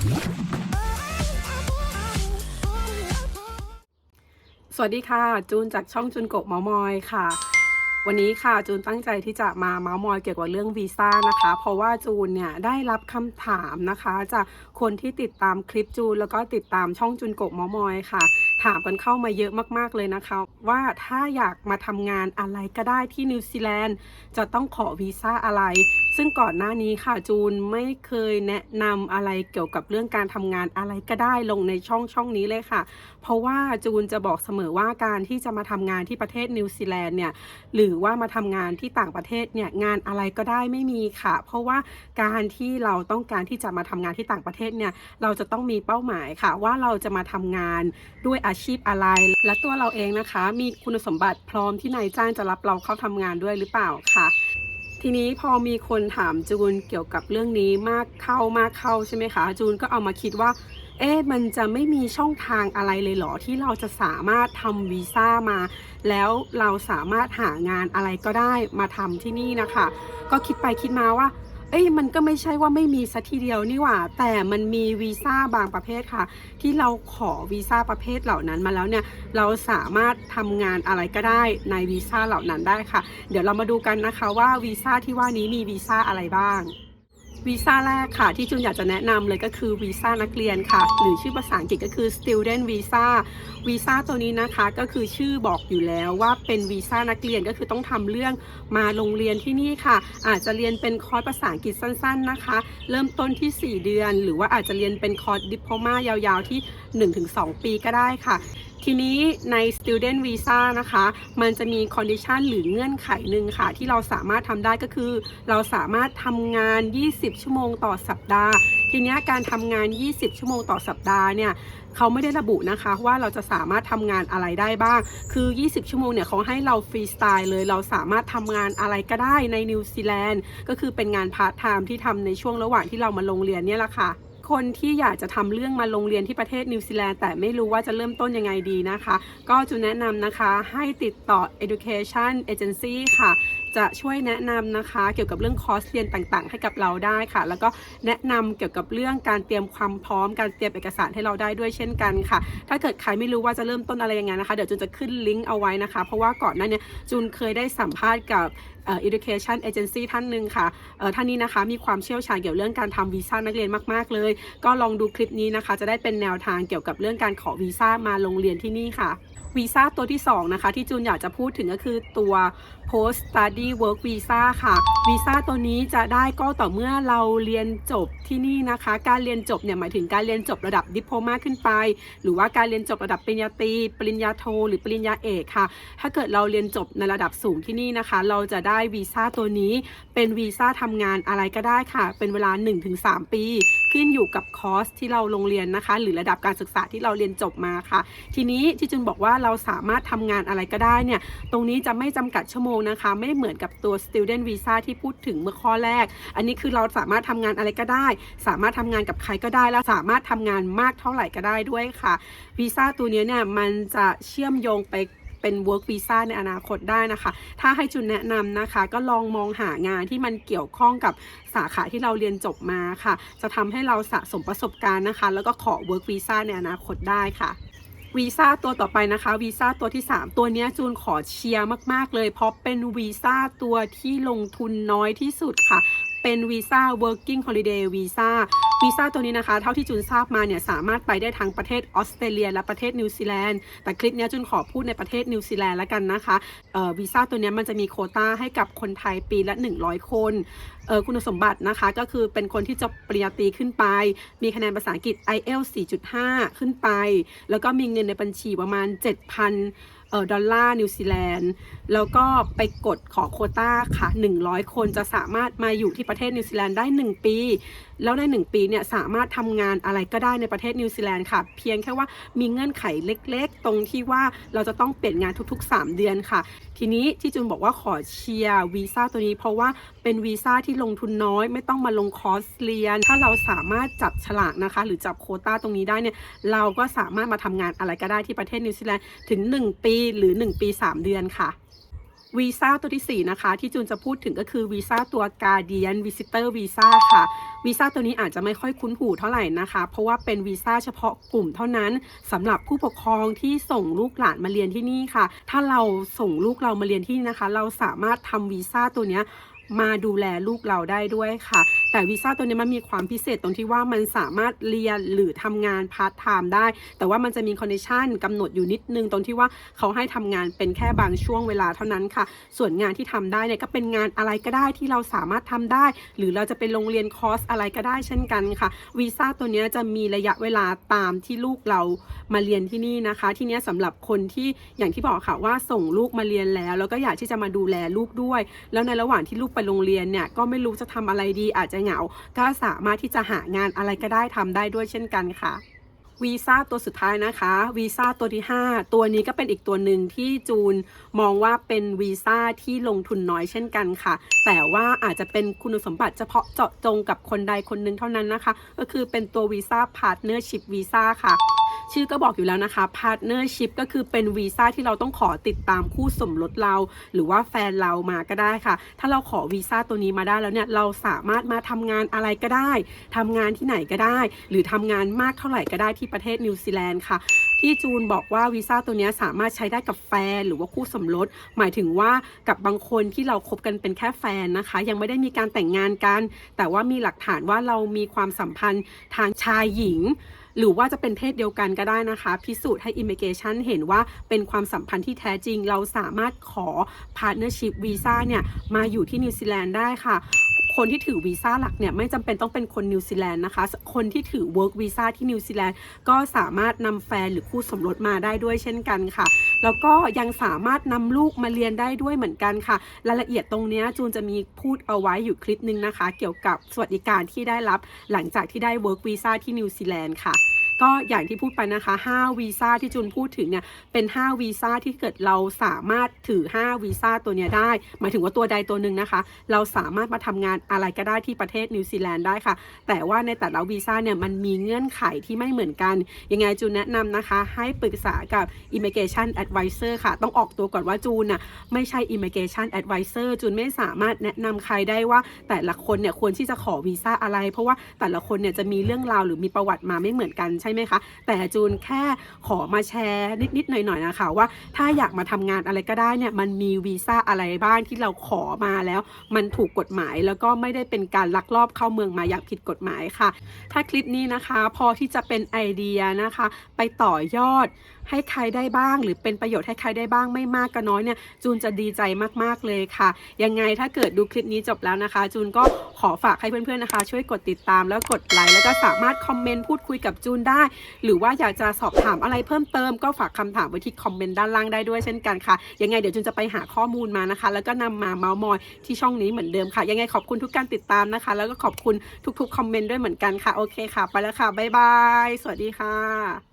สวัสดีค่ะ จูนจากช่องจูนโกะเมามอยค่ะ วันนี้ค่ะจูนตั้งใจที่จะมาเมาส์มอยเกี่ยวกับเรื่องวีซ่านะคะ เพราะว่าจูนเนี่ยได้รับคำถามนะคะ จากคนที่ติดตามคลิปจูนแล้วก็ติดตามช่องจูนโกะเมามอยค่ะ ถามกันเข้ามาเยอะมากๆเลยนะคะ ว่าถ้าอยากมาทำงานอะไรก็ได้ที่นิวซีแลนด์จะต้องขอวีซ่าอะไร ซึ่งก่อนหน้านี้ค่ะจูนไม่เคยแนะนำอะไรเกี่ยวกับเรื่องการทำงานอะไรก็ได้ลงในช่องช่องนี้เลยค่ะ เพราะว่าจูนจะบอกเสมอว่าการที่จะมาทำงานที่ประเทศนิวซีแลนด์เนี่ยหรือว่ามาทำงานที่ต่างประเทศเนี่ยงานอะไรก็ได้ไม่มีค่ะ เพราะว่าการที่เราต้องการที่จะมาทำงานที่ต่างประเทศเนี่ยเราจะต้องมีเป้าหมายค่ะ ว่าเราจะมาทำงานด้วยอาชีพอะไร และตัวเราเองนะคะ มีคุณสมบัติพร้อมที่นายจ้างจะรับเราเข้าทำงานด้วยหรือเปล่าค่ะ ทีนี้พอมีคนถามจูนเกี่ยวกับเรื่องนี้มากเข้ามากเข้าใช่ไหมคะ จูนก็เอามาคิดว่า เอ๊ะมันจะไม่มีช่องทางอะไรเลยเหรอที่เราจะสามารถทำวีซ่ามา แล้วเราสามารถหางานอะไรก็ได้มาทำที่นี่นะคะ ก็คิดไปคิดมาว่า เอ้ยมันก็ไม่ใช่ว่าไม่มีสัทีเดียวนี่หว่า แต่มันมีวีซ่าบางประเภทค่ะ ที่เราขอวีซ่าประเภทเหล่านั้นมาแล้วเนี่ยเราสามารถทำงานอะไรก็ได้ในวีซ่าเหล่านั้นได้ค่ะ เดี๋ยวเรามาดูกันนะคะว่าวีซ่าที่ว่านี้มีวีซ่าอะไรบ้าง วีซ่าแรกค่ะ ที่จุนอยากจะแนะนำเลยก็คือวีซ่านักเรียนค่ะ หรือชื่อภาษาอังกฤษก็คือ student visa วีซ่าตัวนี้นะคะก็คือชื่อบอกอยู่แล้วว่าเป็นวีซ่านักเรียนก็คือต้องทำเรื่องมาโรงเรียนที่นี่ค่ะ อาจจะเรียนเป็นคอร์สภาษาอังกฤษสั้น ๆนะคะ เริ่มต้นที่ 4 เดือน หรือว่าอาจจะเรียนเป็นคอร์สดิปโลมายาวๆที่1-2 ปีก็ได้ค่ะ ทีนี้ใน student visa นะคะ มันจะมี condition หรือเงื่อนไขหนึ่งค่ะ ที่เราสามารถทำได้ก็คือ เราสามารถทำงาน 20 ชั่วโมงต่อสัปดาห์ ทีนี้การทำงาน 20 ชั่วโมงต่อสัปดาห์เนี่ยเขาไม่ได้ระบุนะคะว่าเราจะสามารถทำงานอะไรได้บ้าง คือ 20 ชั่วโมงเนี่ยเขาให้เราฟรีสไตล์เลย เราสามารถทำงานอะไรก็ได้ในนิวซีแลนด์ ก็คือเป็นงานพาร์ทไทม์ที่ทำในช่วงระหว่างที่เรามาลงเรียนเนี่ยแหละค่ะ คนที่อยากจะทำเรื่องมาลงเรียนที่ประเทศนิวซีแลนด์แต่ไม่รู้ว่าจะเริ่มต้นยังไงดีนะคะ ก็จะแนะนำนะคะให้ติดต่อ education agency ค่ะ จะช่วยแนะนำนะคะ เกี่ยวกับเรื่องคอร์สเรียนต่างๆ ให้กับเราได้ค่ะ แล้วก็แนะนำเกี่ยวกับเรื่องการเตรียมความพร้อม การเตรียมเอกสารให้เราได้ด้วยเช่นกันค่ะ ถ้าเกิดใครไม่รู้ว่าจะเริ่มต้นอะไรยังไงนะคะ เดี๋ยวจูนจะขึ้นลิงก์เอาไว้นะคะ เพราะว่าก่อนหน้านี้จูนเคยได้สัมภาษณ์กับเอ่อ education agency ท่านหนึ่งค่ะเอ่อท่านนี้นะคะมีความเชี่ยวชาญเกี่ยวกับเรื่องการทำวีซ่านักเรียนมากๆเลย ก็ลองดูคลิปนี้นะคะ จะได้เป็นแนวทางเกี่ยวกับเรื่องการขอวีซ่ามาลงเรียนที่นี่ค่ะวีซ่าตัวที่2นะคะที่จูนอยากจะพูดถึงก็คือตัว post study work visa ค่ะวีซ่าตัวนี้จะได้ก็ต่อเมื่อเราเรียนจบที่นี่นะคะ การเรียนจบเนี่ยหมายถึงการเรียนจบระดับดิโพมาขึ้นไป หรือว่าการเรียนจบระดับปริญญาตรีปริญญาโท หรือปริญญาเอกค่ะ ถ้าเกิดเราเรียนจบในระดับสูงที่นี่นะคะ เราจะได้วีซ่าตัวนี้เป็นวีซ่าทำงานอะไรก็ได้ค่ะ เป็นเวลา 1-3 ปีขึ้นอยู่กับคอร์สที่เราลงเรียนนะคะ หรือระดับการศึกษาที่เราเรียนจบมาค่ะ ทีนี้ที่จุนบอกว่าเราสามารถทำงานอะไรก็ได้เนี่ยตรงนี้จะไม่จำกัดชั่วโมงนะคะ ไม่เหมือนกับตัว student visa ที่พูดถึงเมื่อข้อแรก อันนี้คือเราสามารถทำงานอะไรก็ได้ สามารถทำงานกับใครก็ได้ แล้วสามารถทำงานมากเท่าไหร่ก็ได้ด้วยค่ะวีซ่าตัวนี้เนี่ยมันจะเชื่อมโยงไป เป็น work visa ในอนาคตได้นะคะ ถ้าให้จุนแนะนำนะคะ ก็ลองมองหางานที่มันเกี่ยวข้องกับสาขาที่เราเรียนจบมาค่ะ จะทำให้เราสะสมประสบการณ์นะคะ แล้วก็ขอ work visa ในอนาคตได้ค่ะวีซ่าตัวต่อไปนะคะวีซ่าตัวที่ 3 ตัวนี้จูนขอเชียร์มาก ๆ เลย เพราะเป็นวีซ่าตัวที่ลงทุนน้อยที่สุดค่ะ เป็นวีซ่า working holiday วีซ่าวีซ่าตัวนี้นะคะ เท่าที่จุนทราบมาเนี่ยสามารถไปได้ทั้งประเทศออสเตรเลีย และประเทศนิวซีแลนด์แต่คลิปนี้จุนขอพูดในประเทศนิวซีแลนด์แล้วกันนะคะวีซ่าตัวนี้มันจะมีโคต้าให้กับคนไทยปีละ 100 คนเออ คุณสมบัตินะคะก็คือเป็นคนที่จบปริญญาตรีขึ้นไป มีคะแนนภาษาอังกฤษ IELTS 4.5 ขึ้นไป แล้วก็มีเงินในบัญชีประมาณ 7,000เอ่อดอลลาร์นิวซีแลนด์แล้วก็ไปกดขอโคต้าค่ะ 100 คนจะสามารถมาอยู่ที่ประเทศนิวซีแลนด์ได้ 1 ปี แล้วใน 1 ปีเนี่ยสามารถทำงานอะไรก็ได้ในประเทศนิวซีแลนด์ค่ะ เพียงแค่ว่ามีเงื่อนไขเล็กๆ ตรงที่ว่าเราจะต้องเปลี่ยนงานทุก ๆ 3 เดือนค่ะ ทีนี้ที่จูนบอกว่าขอเชียร์วีซ่าตัวนี้เพราะว่าเป็นวีซ่าที่ลงทุนน้อย ไม่ต้องมาลงคอร์สเรียน ถ้าเราสามารถจับฉลากนะคะ หรือจับโคต้าตรงนี้ได้เนี่ยเราก็สามารถมาทำงานอะไรก็ได้ที่ประเทศนิวซีแลนด์ถึง 1 ปีหรือ 1 ปี 3 เดือนค่ะวีซ่าตัวที่ 4 นะคะ ที่จูนจะพูดถึงก็คือวีซ่าตัว Guardian Visitor Visa ค่ะวีซ่าตัวนี้อาจจะไม่ค่อยคุ้นหูเท่าไหร่นะคะ เพราะว่าเป็นวีซ่าเฉพาะกลุ่มเท่านั้นสำหรับผู้ปกครองที่ส่งลูกหลานมาเรียนที่นี่ค่ะ ถ้าเราส่งลูกเรามาเรียนที่นี่นะคะ เราสามารถทำวีซ่าตัวเนี้ย มาดูแลลูกเราได้ด้วยค่ะ แต่วีซ่าตัวนี้มันมีความพิเศษตรงที่ว่ามันสามารถเรียนหรือทำงานพาร์ทไทม์ได้ แต่ว่ามันจะมีคอนดิชันกำหนดอยู่นิดนึงตรงที่ว่าเขาให้ทำงานเป็นแค่บางช่วงเวลาเท่านั้นค่ะ ส่วนงานที่ทำได้เนี่ยก็เป็นงานอะไรก็ได้ที่เราสามารถทำได้ หรือเราจะเป็นโรงเรียนคอร์สอะไรก็ได้เช่นกันค่ะวีซ่าตัวนี้จะมีระยะเวลาตามที่ลูกเรามาเรียนที่นี่นะคะ ที่นี้ยสำหรับคนที่อย่างที่บอกค่ะว่าส่งลูกมาเรียนแล้ว แล้วก็อยากที่จะมาดูแลลูกด้วย แล้วในระหว่างที่ลูกไปโรงเรียนเนี่ยก็ไม่รู้จะทำอะไรดีอาจจะเหงา ก็สามารถที่จะหางานอะไรก็ได้ทำได้ด้วยเช่นกันค่ะวีซ่าตัวสุดท้ายนะคะวีซ่าตัวที่ 5 ตัวนี้ก็เป็นอีกตัวหนึ่งที่จูนมองว่าเป็นวีซ่าที่ลงทุนน้อยเช่นกันค่ะ แต่ว่าอาจจะเป็นคุณสมบัติเฉพาะเจาะจงกับคนใดคนหนึ่งเท่านั้นนะคะ ก็คือเป็นตัววีซ่าพาร์ทเนอร์ชิพวีซ่าค่ะ ชื่อก็บอกอยู่แล้วนะคะ partnership ก็คือเป็นวีซ่าที่เราต้องขอติดตามคู่สมรสเรา หรือว่าแฟนเรามาก็ได้ค่ะ ถ้าเราขอวีซ่าตัวนี้มาได้แล้วเนี่ย เราสามารถมาทำงานอะไรก็ได้ทำงานที่ไหนก็ได้ หรือทำงานมากเท่าไหร่ก็ได้ที่ประเทศนิวซีแลนด์ค่ะที่จูนบอกว่าวีซ่าตัวนี้สามารถใช้ได้กับแฟนหรือว่าคู่สมรส หมายถึงว่ากับบางคนที่เราคบกันเป็นแค่แฟนนะคะ ยังไม่ได้มีการแต่งงานกัน แต่ว่ามีหลักฐานว่าเรามีความสัมพันธ์ทางชายหญิง หรือว่าจะเป็นเพศเดียวกันก็ได้นะคะ พิสูจน์ให้ Immigration เห็นว่าเป็นความสัมพันธ์ที่แท้จริง เราสามารถขอ Partnership Visa เนี่ยมาอยู่ที่นิวซีแลนด์ได้ค่ะ คนที่ถือวีซ่าหลักเนี่ยไม่จำเป็นต้องเป็นคนนิวซีแลนด์นะคะ คนที่ถือ work วีซ่าที่นิวซีแลนด์ก็สามารถนำแฟนหรือคู่สมรสมาได้ด้วยเช่นกันค่ะ แล้วก็ยังสามารถนำลูกมาเรียนได้ด้วยเหมือนกันค่ะ รายละเอียดตรงนี้จูนจะมีพูดเอาไว้อยู่คลิปหนึงนะคะ เกี่ยวกับสวัสดิการที่ได้รับหลังจากที่ได้ work วีซ่าที่นิวซีแลนด์ค่ะ ก็อย่างที่พูดไปนะคะ5วีซ่าที่จูนพูดถึงเนี่ยเป็น 5 วีซ่าที่เกิดเราสามารถถือ 5 วีซ่าตัวเนี้ยได้ หมายถึงว่าตัวใดตัวหนึ่งนะคะ เราสามารถมาทำงานอะไรก็ได้ที่ประเทศนิวซีแลนด์ได้ค่ะ แต่ว่าในแต่ละวีซ่าเนี่ยมันมีเงื่อนไขที่ไม่เหมือนกัน ยังไงจูนแนะนำนะคะ ให้ปรึกษากับ Immigration Advisor ค่ะ ต้องออกตัวก่อนว่าจูนน่ะไม่ใช่ Immigration Advisor จูนไม่สามารถแนะนำใครได้ว่า แต่ละคนเนี่ยควรที่จะขอวีซ่าอะไร เพราะว่าแต่ละคนเนี่ยจะมีเรื่องราวหรือมีประวัติมาไม่เหมือนกันใช่ไหมคะ แต่จูนแค่ขอมาแชร์นิดๆหน่อยๆนะคะว่า ถ้าอยากมาทำงานอะไรก็ได้เนี่ยมันมีวีซ่าอะไรบ้างที่เราขอมาแล้ว มันถูกกฎหมายแล้วก็ไม่ได้เป็นการลักลอบเข้าเมืองมาอย่างผิดกฎหมายค่ะ ถ้าคลิปนี้นะคะ พอที่จะเป็นไอเดียนะคะ ไปต่อยอด ให้ใครได้บ้าง หรือเป็นประโยชน์ให้ใครได้บ้างไม่มากก็น้อยเนี่ยจูนจะดีใจมากๆเลยค่ะ ยังไงถ้าเกิดดูคลิปนี้จบแล้วนะคะ จูนก็ขอฝากให้เพื่อนๆนะคะ ช่วยกดติดตามแล้วกดไลค์แล้วก็สามารถคอมเมนต์พูดคุยกับจูนได้ หรือว่าอยากจะสอบถามอะไรเพิ่มเติมก็ฝากคำถามไว้ที่คอมเมนต์ด้านล่างได้ด้วยเช่นกันค่ะ ยังไงเดี๋ยวจูนจะไปหาข้อมูลมานะคะ แล้วก็นำมาเมาส์มอยที่ช่องนี้เหมือนเดิมค่ะ ยังไงขอบคุณทุกการติดตามนะคะ แล้วก็ขอบคุณทุกๆคอมเมนต์ด้วยเหมือนกันค่ะ โอเคค่ะ ไปแล้วค่ะ บ๊ายบาย สวัสดีค่ะ